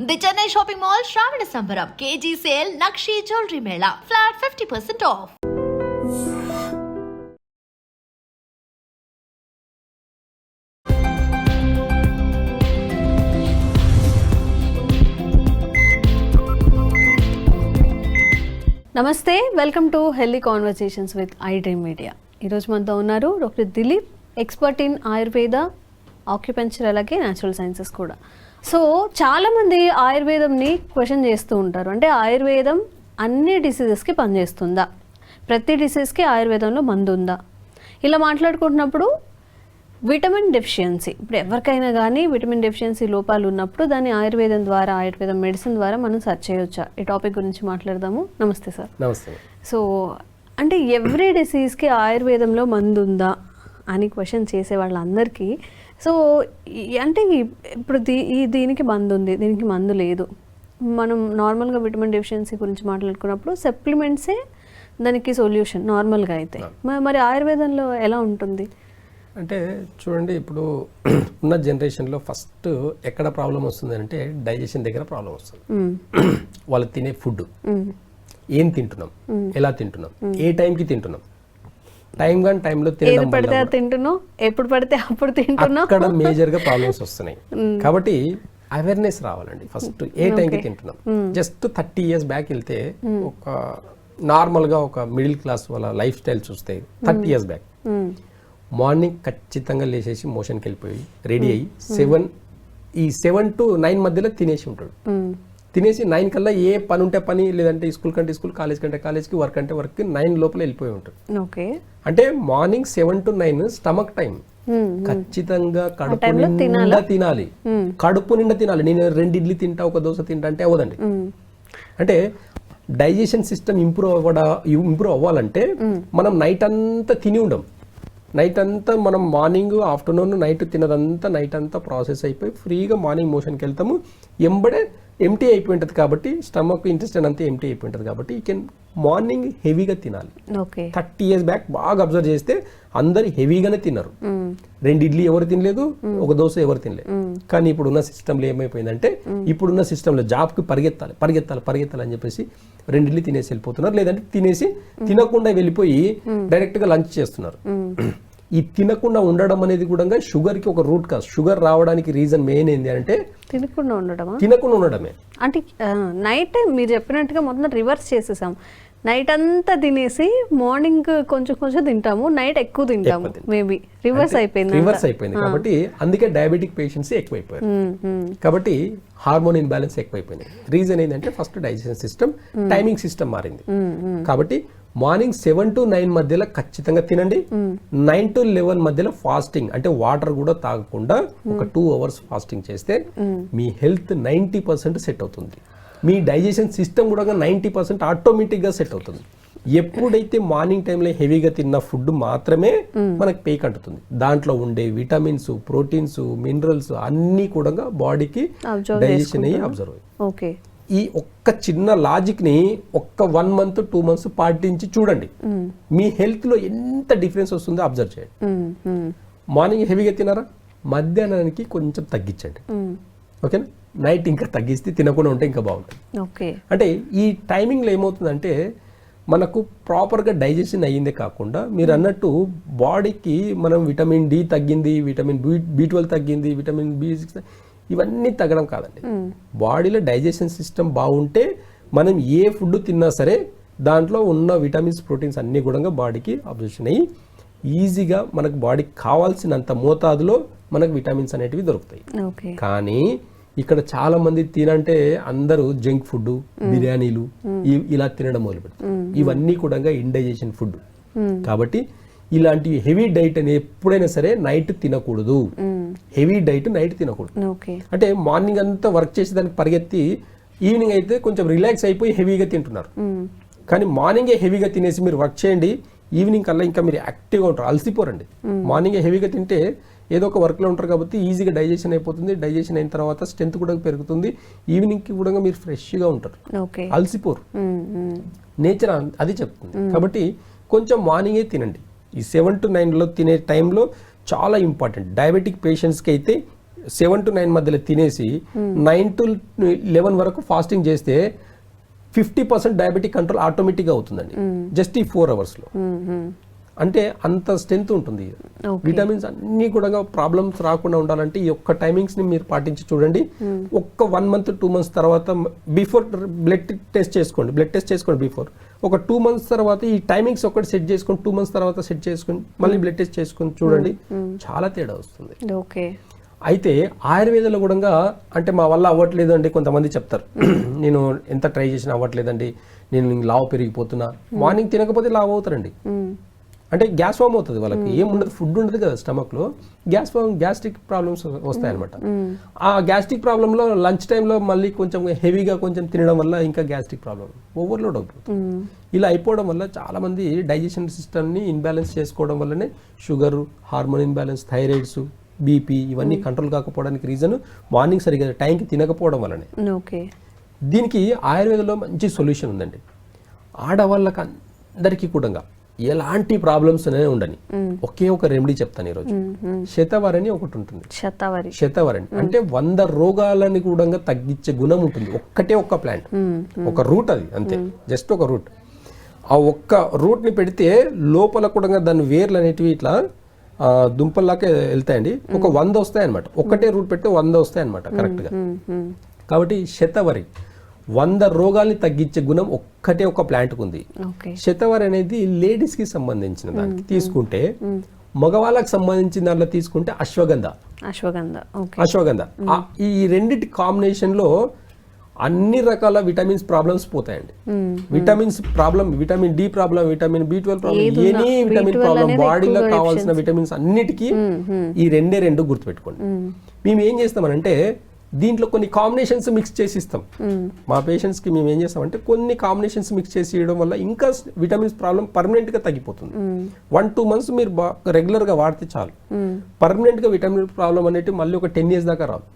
The Chennai shopping mall Shravana Sambaram KG sale Nakshi jewellery mela flat fifty percent off namaste welcome to healthy conversations with I dream media ఈరోజు మనతో ఉన్నారు doctor Dilip expert in Ayurveda acupuncture అలాగే natural sciences కూడా. So చాలామంది ఆయుర్వేదంని question చేస్తూ ఉంటారు. అంటే ఆయుర్వేదం అన్ని డిసీజెస్కి పనిచేస్తుందా? ప్రతి డిసీజ్కి ఆయుర్వేదంలో మందు ఉందా ఇలా మాట్లాడుకుంటున్నప్పుడు విటమిన్ డెఫిషియన్సీ ఇప్పుడు ఎవరికైనా కానీ విటమిన్ డెఫిషియన్సీ లోపాలు ఉన్నప్పుడు దాన్ని ఆయుర్వేదం ద్వారా ఆయుర్వేదం మెడిసిన్ ద్వారా మనం సర్చ్ చేయొచ్చా? ఈ టాపిక్ గురించి మాట్లాడదాము. నమస్తే సార్. నమస్తే. సో అంటే ఎవ్రీ డిసీజ్కి ఆయుర్వేదంలో మందు ఉందా అని క్వశ్చన్ చేసే వాళ్ళందరికీ సో అంటే ఇప్పుడు దీ ఈ దీనికి మందు ఉంది దీనికి మందు లేదు. మనం నార్మల్గా విటమిన్ డెఫిషియన్సీ గురించి మాట్లాడుకున్నప్పుడు సప్లిమెంట్సే దానికి సొల్యూషన్ నార్మల్గా అయితే. మరి ఆయుర్వేదంలో ఎలా ఉంటుంది? అంటే చూడండి ఇప్పుడు ఉన్న జనరేషన్లో ఫస్ట్ ఎక్కడ ప్రాబ్లం వస్తుంది అంటే డైజెషన్ దగ్గర ప్రాబ్లం వస్తుంది. వాళ్ళు తినే ఫుడ్. ఏం తింటున్నాం? ఎలా తింటున్నాం? ఏ టైంకి తింటున్నాం? టైం కానీ టైంలో ఏది తినడం పడితే అది తింటున్నావు? ఎప్పుడు పడితే అప్పుడు తింటున్నావు? అక్కడ మేజర్గా ప్రాబ్లమ్స్ వస్తున్నాయి. కాబట్టి అవేర్నెస్ రావాలండి. ఫస్ట్ ఏ టైంకి తింటున్నాం. జస్ట్ థర్టీ ఇయర్స్ బ్యాక్ వెళ్తే ఒక నార్మల్గా ఒక మిడిల్ క్లాస్ వాళ్ళ లైఫ్ స్టైల్ చూస్తే థర్టీ ఇయర్స్ బ్యాక్. మార్నింగ్ ఖచ్చితంగా లేచేసి మోషన్కి వెళ్ళిపోయి రెడీ అయ్యి సెవెన్ ఈ సెవెన్ టు నైన్ మధ్యలో తినేసి ఉంటాడు. తినేసి నైన్ కల్లా ఏ పని ఉంటే పని లేదంటే స్కూల్ కంటే స్కూల్ కాలేజ్ కంటే కాలేజ్కి వర్క్ అంటే వర్క్ నైన్ లోపల వెళ్ళిపోయి ఉంటాడు ఓకే. అంటే morning seven to nine stomach time. ఖచ్చితంగా కడుపు నిండా తినాలి? కడుపు నిండా తినాలి. నేను రెండు ఇడ్లీ తింటా ఒక దోశ తింటా అంటే అవ్వదండి. అంటే డైజెషన్ సిస్టమ్ ఇంప్రూవ్ అవ్వడ ఇంప్రూవ్ అవ్వాలంటే మనం నైట్ అంతా తిని ఉండం. నైట్ అంతా మనం మార్నింగ్ ఆఫ్టర్నూన్ నైట్ తినదంతా నైట్ అంతా ప్రాసెస్ అయిపోయి ఫ్రీగా మార్నింగ్ మోషన్కి వెళ్తాము. ఎంబడే ఎంటీ అయిపోయి ఉంటుంది కాబట్టి స్టమక్ ఇంటెస్టైన్ అంతా ఎంటీ అయిపోయి ఉంటుంది కాబట్టి ఈ కెన్ మార్నింగ్ హెవీగా తినాలి. ఓకే. థర్టీ ఇయర్స్ బ్యాక్ బాగా అబ్జర్వ్ చేస్తే అందరు హెవీగానే తిన్నారు. రెండు ఇడ్లీ ఎవరు తినలేదు ఒక దోశ ఎవరు తినలేదు. కానీ ఇప్పుడున్న సిస్టంలో ఏమైపోయిందంటే ఇప్పుడున్న సిస్టంలో జాబ్కి పరిగెత్తాలి పరిగెత్తాలి పరిగెత్తాలి అని చెప్పేసి రెండు ఇడ్లీ తినేసి వెళ్ళిపోతున్నారు. లేదంటే తినేసి తినకుండా వెళ్ళిపోయి డైరెక్ట్గా లంచ్ చేస్తున్నారు. ఈ తినకుండా ఉండడం అనేది కూడా షుగర్కి ఒక రూట్ కాదు షుగర్ రావడానికి రీజన్ మెయిన్ ఏంటి అంటే తినకుండా ఉండడమా? తినకుండా ఉండడమే. అంటే నైట్ మీరు చెప్పినట్టుగా మొత్తం రివర్స్ చేసేసాం. నైట్ అంతా తినేసి మార్నింగ్ కొంచెం కొంచెం తింటాము నైట్ ఎక్కువ తింటాము మేబీ. రివర్స్ అయిపోయింది రివర్స్ అయిపోయింది. కాబట్టి అందుకే డయాబెటిక్ పేషెంట్స్ ఎక్కువైపోయారు. కాబట్టి హార్మోన్ ఇన్బ్యాలెన్స్ ఎక్కువైపోయింది. రీజన్ ఏంటంటే first digestion system timing system మారింది. కాబట్టి మార్నింగ్ సెవెన్ టు నైన్ మధ్యలో ఖచ్చితంగా తినండి. నైన్ టు లెవెన్ మధ్యలో ఫాస్టింగ్ అంటే వాటర్ కూడా తాగకుండా ఒక టూ అవర్స్ ఫాస్టింగ్ చేస్తే మీ హెల్త్ నైంటీ పర్సెంట్ సెట్ అవుతుంది. మీ డైజెషన్ సిస్టమ్ కూడా నైంటీ పర్సెంట్ ఆటోమేటిక్గా సెట్ అవుతుంది. ఎప్పుడైతే మార్నింగ్ టైంలో హెవీగా తిన్న ఫుడ్ మాత్రమే మనకు పేక్ అంటుతుంది దాంట్లో ఉండే విటమిన్స్ ప్రోటీన్స్ మినరల్స్ అన్నీ కూడా బాడీకి డైజెషన్ అయ్యి అబ్జర్వ్ అయ్యి. ఓకే. ఈ ఒక్క చిన్న లాజిక్ని ఒక్క వన్ మంత్ టూ మంత్స్ పాటించి చూడండి. మీ హెల్త్లో ఎంత డిఫరెన్స్ వస్తుందో అబ్జర్వ్ చేయండి. మార్నింగ్ హెవీగా తినారా మధ్యాహ్నానికి కొంచెం తగ్గించండి. ఓకేనా నైట్ ఇంకా తగ్గిస్తే తినకుండా ఉంటే ఇంకా బాగుంటుంది. ఓకే. అంటే ఈ టైమింగ్లో ఏమవుతుందంటే మనకు ప్రాపర్గా డైజెషన్ అయ్యిందే కాకుండా మీరు అన్నట్టు బాడీకి మనం విటమిన్ డి తగ్గింది విటమిన్ బి బి ట్వెల్వ్ తగ్గింది విటమిన్ బి సిక్స్ ఇవన్నీ తగ్గడం కాదండి. బాడీలో డైజెషన్ సిస్టమ్ బాగుంటే మనం ఏ ఫుడ్ తిన్నా సరే దాంట్లో ఉన్న విటమిన్స్ ప్రోటీన్స్ అన్నీ కూడా బాడీకి అబ్జర్షన్ అయ్యి ఈజీగా మనకు బాడీకి కావాల్సినంత మోతాదులో మనకు విటమిన్స్ అనేటివి దొరుకుతాయి. కానీ ఇక్కడ చాలా మంది తినంటే అందరూ జంక్ ఫుడ్ బిర్యానీలు ఇలా తినడం మొదలు పెడతారు ఇవన్నీ కూడా ఇండైజెషన్ ఫుడ్. కాబట్టి ఇలాంటి హెవీ డైట్ అని ఎప్పుడైనా సరే నైట్ తినకూడదు. హెవీ డైట్ నైట్ తినకూడదు. అంటే మార్నింగ్ అంతా వర్క్ చేసి దానికి పరిగెత్తి ఈవినింగ్ అయితే కొంచెం రిలాక్స్ అయిపోయి హెవీగా తింటున్నారు. కానీ మార్నింగే హెవీగా తినేసి మీరు వర్క్ చేయండి ఈవినింగ్ కల్లా ఇంకా మీరు యాక్టివ్గా ఉంటారు అలసిపోరండి. మార్నింగే హెవీగా తింటే ఏదో ఒక వర్క్లో ఉంటారు కాబట్టి ఈజీగా డైజెషన్ అయిపోతుంది డైజెషన్ అయిన తర్వాత స్ట్రెంత్ కూడా పెరుగుతుంది ఈవినింగ్కి కూడా మీరు ఫ్రెష్గా ఉంటారు. అలసిపోరు. నేచర్ అది చెప్తుంది. కాబట్టి కొంచెం మార్నింగే తినండి. ఈ సెవెన్ టు నైన్లో తినే టైంలో చాలా ఇంపార్టెంట్. డయాబెటిక్ పేషెంట్స్కి అయితే సెవెన్ టు నైన్ మధ్యలో తినేసి నైన్ టు లెవెన్ వరకు ఫాస్టింగ్ చేస్తే ఫిఫ్టీ పర్సెంట్ డయాబెటిక్ కంట్రోల్ ఆటోమేటిక్గా అవుతుందండి. జస్ట్ ఈ ఫోర్ అవర్స్లో అంటే అంత స్ట్రెంత్ ఉంటుంది. విటమిన్స్ అన్ని కూడా ప్రాబ్లమ్స్ రాకుండా ఉండాలంటే ఈ ఒక్క టైమింగ్స్ని మీరు పాటించి చూడండి. ఒక్క వన్ మంత్ టూ మంత్స్ తర్వాత బిఫోర్ బ్లడ్ టెస్ట్ చేసుకోండి. బ్లడ్ టెస్ట్ చేసుకోండి బిఫోర్. ఒక టూ మంత్స్ తర్వాత ఈ టైమింగ్స్ ఒకటి సెట్ చేసుకొని టూ మంత్స్ తర్వాత సెట్ చేసుకొని మళ్ళీ బ్లడ్ టెస్ట్ చేసుకొని చూడండి. చాలా తేడా వస్తుంది. ఓకే. అయితే ఆయుర్వేదంలో కూడా అంటే మా వల్ల అవ్వట్లేదు అండి కొంతమంది చెప్తారు. నేను ఎంత ట్రై చేసినా అవ్వట్లేదండి. నేను లావు పెరిగిపోతున్నా. మార్నింగ్ తినకపోతే లావు అవుతారండి. అంటే గ్యాస్ ఫామ్ అవుతుంది వాళ్ళకి. ఏం ఉండదు ఫుడ్ ఉండదు కదా స్టమక్లో గ్యాస్ ఫామ్ గ్యాస్ట్రిక్ ప్రాబ్లమ్స్ వస్తాయి అనమాట ఆ గ్యాస్ట్రిక్ ప్రాబ్లమ్లో లంచ్ టైంలో మళ్ళీ కొంచెం హెవీగా కొంచెం తినడం వల్ల ఇంకా గ్యాస్ట్రిక్ ప్రాబ్లం ఓవర్లోడ్ అవుతుంది ఇలా అయిపోవడం వల్ల చాలా మంది డైజెషన్ సిస్టమ్ని ఇన్బ్యాలెన్స్ చేసుకోవడం వల్లనే sugar hormone imbalance thyroids BP ఇవన్నీ కంట్రోల్ కాకపోవడానికి రీజన్ మార్నింగ్ సరిగా టైంకి తినకపోవడం వల్లనే. ఓకే. దీనికి ఆయుర్వేదంలో మంచి సొల్యూషన్ ఉందండి. ఆడవాళ్ళకి అందరికీ కూడా ఎలాంటి ప్రాబ్లమ్స్ అనే ఉండని. ఒకే ఒక రెమెడీ చెప్తాను ఈరోజు శతవరణి ఒకటి ఉంటుంది. శతావరి. శతవరణి అంటే వంద రోగాలని కూడా తగ్గించే గుణం ఉంటుంది. ఒక్కటే ఒక్క ప్లాంట్ ఒక రూట్ అది అంతే. జస్ట్ ఒక రూట్ ఆ ఒక్క రూట్ని పెడితే లోపల కూడా దాని వేర్లు అనేటివి ఇట్లా దుంపల్లాకే వెళ్తాయండి. ఒక వంద వస్తాయి అనమాట ఒక్కటే రూట్ పెడితే వంద వస్తాయి అనమాట కరెక్ట్గా. కాబట్టి శతవరి. వంద రోగాల్ని తగ్గించే గుణం ఒక్కటే ఒక ప్లాంట్కి ఉంది. శతవరి అనేది లేడీస్కి సంబంధించిన దానికి. తీసుకుంటే మగవాళ్ళకి సంబంధించిన దాంట్లో తీసుకుంటే అశ్వగంధ. అశ్వగంధ అశ్వగంధ. ఈ రెండిటి కాంబినేషన్లో అన్ని రకాల విటమిన్స్ ప్రాబ్లమ్స్ పోతాయండి. Vitamins problem vitamin D problem vitamin B twelve problem any vitamin B12 problem బాడీలో కావాల్సిన విటమిన్స్ అన్నిటికీ ఈ రెండే రెండు గుర్తుపెట్టుకోండి. మేము ఏం చేస్తామనంటే దీంట్లో కొన్ని కాంబినేషన్స్ మిక్స్ చేసి ఇస్తాం మా పేషెంట్స్కి మేము ఏం చేస్తామంటే కొన్ని కాంబినేషన్స్ మిక్స్ చేసి ఇవ్వడం వల్ల ఇంకా విటమిన్స్ ప్రాబ్లం పర్మనెంట్గా తగ్గిపోతుంది. వన్ టూ మంత్స్ మీరు రెగ్యులర్గా వాడితే చాలు. పర్మనెంట్గా విటమిన్ ప్రాబ్లం అనేది మళ్ళీ ఒక టెన్ ఇయర్స్ దాకా రాదు.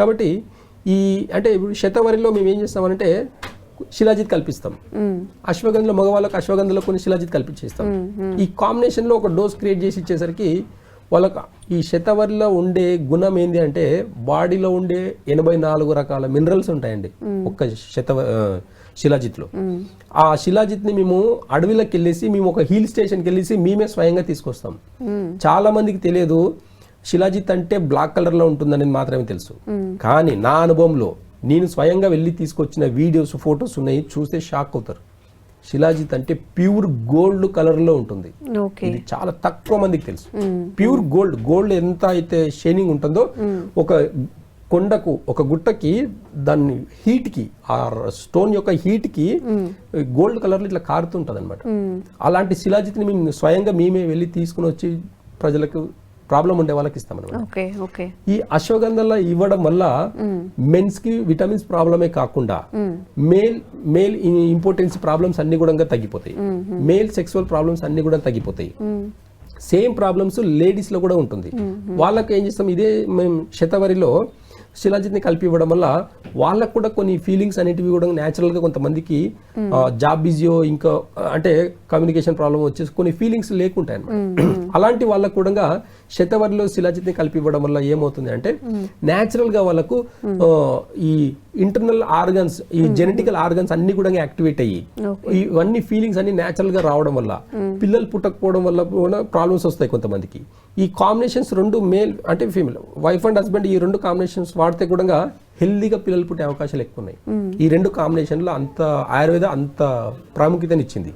కాబట్టి ఈ అంటే ఇప్పుడు శతవరిలో మేము ఏం చేస్తామంటే శిలాజిత్ కల్పిస్తాం. అశ్వగంధలో మగవాళ్ళకి అశ్వగంధలో కొన్ని శిలాజిత్ కల్పించేస్తాం. ఈ కాంబినేషన్లో ఒక డోస్ క్రియేట్ చేసి ఇచ్చేసరికి వాళ్ళకి ఈ శతవరిలో ఉండే గుణం ఏంది అంటే బాడీలో ఉండే ఎనభై నాలుగు రకాల మినరల్స్ ఉంటాయండి. ఒక్క శతవ శిలాజిత్లో. ఆ శిలాజిత్ని మేము అడవిలోకి వెళ్ళేసి మేము ఒక హిల్ స్టేషన్కి వెళ్ళేసి మేమే స్వయంగా తీసుకొస్తాం. చాలా మందికి తెలియదు శిలాజిత్ అంటే బ్లాక్ కలర్లో ఉంటుందని మాత్రమే తెలుసు. కానీ నా అనుభవంలో నేను స్వయంగా వెళ్ళి తీసుకొచ్చిన వీడియోస్ ఫొటోస్ ఉన్నాయి చూస్తే షాక్ అవుతారు. శిలాజిత్ అంటే ప్యూర్ గోల్డ్ కలర్లో ఉంటుంది ఇది చాలా తక్కువ మందికి తెలుసు. ప్యూర్ గోల్డ్ గోల్డ్ ఎంత అయితే షైనింగ్ ఉంటుందో ఒక కొండకు ఒక గుట్టకి దాన్ని హీట్కి ఆ స్టోన్ యొక్క హీట్కి గోల్డ్ కలర్ ఇట్లా కారుతుంటది అనమాట అలాంటి శిలాజిత్ని మేము స్వయంగా మేమే వెళ్ళి తీసుకుని వచ్చి ప్రజలకు ప్రాబ్లం ఉండే వాళ్ళకి ఇస్తామన్నమాట. ఈ అశ్వగంధంలో ఇవ్వడం వల్ల మెన్స్కి విటమిన్స్ ప్రాబ్లమే కాకుండా మేల్ మేల్ ఇంపార్టెన్స్ ప్రాబ్లమ్స్ అన్ని కూడా తగ్గిపోతాయి. మేల్ సెక్సువల్ ప్రాబ్లమ్స్ అన్ని కూడా తగ్గిపోతాయి. సేమ్ ప్రాబ్లమ్స్ లేడీస్లో కూడా ఉంటుంది. వాళ్ళకి ఏం చేస్తాం? ఇదే మేము శతవరిలో శిలాజిత్ని కలిపి ఇవ్వడం వల్ల వాళ్ళకు కూడా కొన్ని ఫీలింగ్స్ అనేటివి కూడా న్యాచురల్గా కొంతమందికి జాబ్ బిజియో ఇంకా అంటే కమ్యూనికేషన్ ప్రాబ్లం వచ్చేసి కొన్ని ఫీలింగ్స్ లేకుంటాయి అన్నమాట అలాంటి వాళ్ళకు కూడా శతవరిలో శిలాజిత్ని కలిపి ఇవ్వడం వల్ల ఏమవుతుంది అంటే న్యాచురల్గా వాళ్ళకు ఈ ఇంటర్నల్ ఆర్గన్స్ ఈ జెనెటికల్ ఆర్గన్స్ అన్ని కూడా యాక్టివేట్ అయ్యి ఇవన్నీ ఫీలింగ్స్ అన్ని న్యాచురల్గా రావడం వల్ల పిల్లలు పుట్టకపోవడం వల్ల కూడా ప్రాబ్లమ్స్ వస్తాయి కొంతమందికి. ఈ కాంబినేషన్స్ రెండు మేల్ అంటే ఫీమేల్ వైఫ్ అండ్ హస్బెండ్ ఈ రెండు కాంబినేషన్స్ వాడితే కూడా హెల్దీగా పిల్లలు పుట్టే అవకాశాలు ఎక్కువ ఉన్నాయి ఈ రెండు కాంబినేషన్లో అంత ఆయుర్వేద అంత ప్రాముఖ్యతనిచ్చింది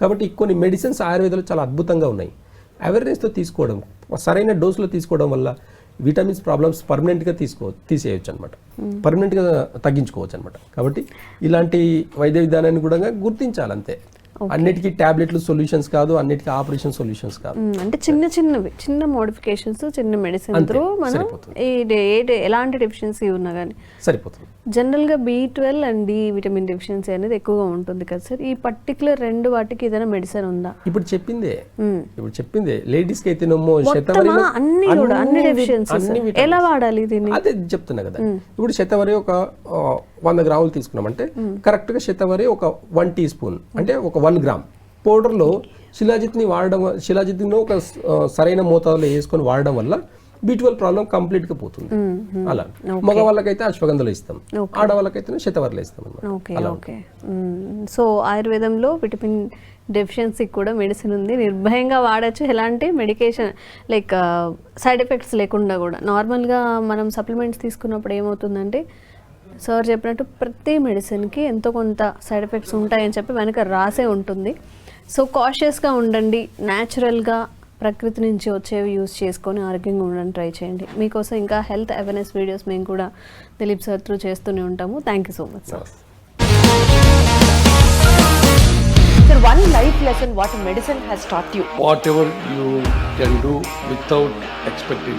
కాబట్టి కొన్ని మెడిసిన్స్ ఆయుర్వేదంలో చాలా అద్భుతంగా ఉన్నాయి. అవేర్నెస్తో తీసుకోవడం సరైన డోసులో తీసుకోవడం వల్ల విటమిన్స్ ప్రాబ్లమ్స్ పర్మనెంట్గా తీసుకో తీసేయచ్చు అనమాట పర్మనెంట్గా తగ్గించుకోవచ్చు అనమాట కాబట్టి ఇలాంటి వైద్య విధానాన్ని కూడా గుర్తించాలి అంతే అన్నిటికీ టాబ్లెట్లు సొల్యూషన్స్ కాదు అన్నిటికీ ఆపరేషన్ సొల్యూషన్స్ కాదు. అంటే చిన్న చిన్నవి చిన్న మోడిఫికేషన్స్ చిన్న మెడిసిన్ త్రూ మనం ఎలాంటి డెఫిషియన్సీ ఉన్నా కానీ సరిపోతుంది. జనరల్గా B twelve and D vitamin deficiency అనేది ఎక్కువగా ఉంటుంది కదా సార్. ఈ పర్టికులర్ రెండు వాటికి ఏదైనా మెడిసిన్ ఉందా? ఇప్పుడు చెప్పిందే. ఇప్పుడు చెప్పిందే. లేడీస్కి మొత్తమా శతవరిలో అన్ని కూడా అన్ని డెఫిషియన్సీస్ ఎలా. వాడాలి దీన్ని? అదే చెప్తున్నా కదా. ఇప్పుడు శతవరి ఒక వంద గ్రాములు తీసుకున్నామంటే కరెక్ట్గా శతవరి ఒక వన్ టీ స్పూన్ అంటే ఒక వన్ గ్రామ్. పౌడర్లో శిలాజిత్ని వాడడం శిలాజిత్ని ఒక సరైన మోతాదులో వేసుకొని వాడడం వల్ల బి ట్వెల్వ్ ప్రాబ్లం కంప్లీట్గా పోతుంది అలా. మగ వాళ్ళకైతే అశ్వగంధలు ఇస్తాం. ఆడవాళ్ళకైతే శతవర్లు ఇస్తాం. సో ఆయుర్వేదంలో విటమిన్ డెఫిషియన్సీకి కూడా మెడిసిన్ ఉంది. నిర్భయంగా వాడచ్చు. ఎలాంటి మెడికేషన్ లైక్ సైడ్ ఎఫెక్ట్స్ లేకుండా కూడా. నార్మల్గా మనం సప్లిమెంట్స్ తీసుకున్నప్పుడు ఏమవుతుందంటే సార్ చెప్పినట్టు ప్రతి మెడిసిన్కి ఎంతో కొంత సైడ్ ఎఫెక్ట్స్ ఉంటాయని చెప్పి వెనక రాసే ఉంటుంది. సో కాషియస్గా ఉండండి. న్యాచురల్గా ప్రకృతి నుంచి వచ్చేవి యూస్ చేసుకొని ఆరోగ్యంగా ఉండడానికి ట్రై చేయండి. మీకోసం ఇంకా హెల్త్ అవేర్నెస్ వీడియోస్ మేము కూడా దిలీప్ సార్ త్రూ చేస్తూనే ఉంటాము. Thank you so much sir Sir, one life lesson what medicine has taught you. whatever you can do without expecting.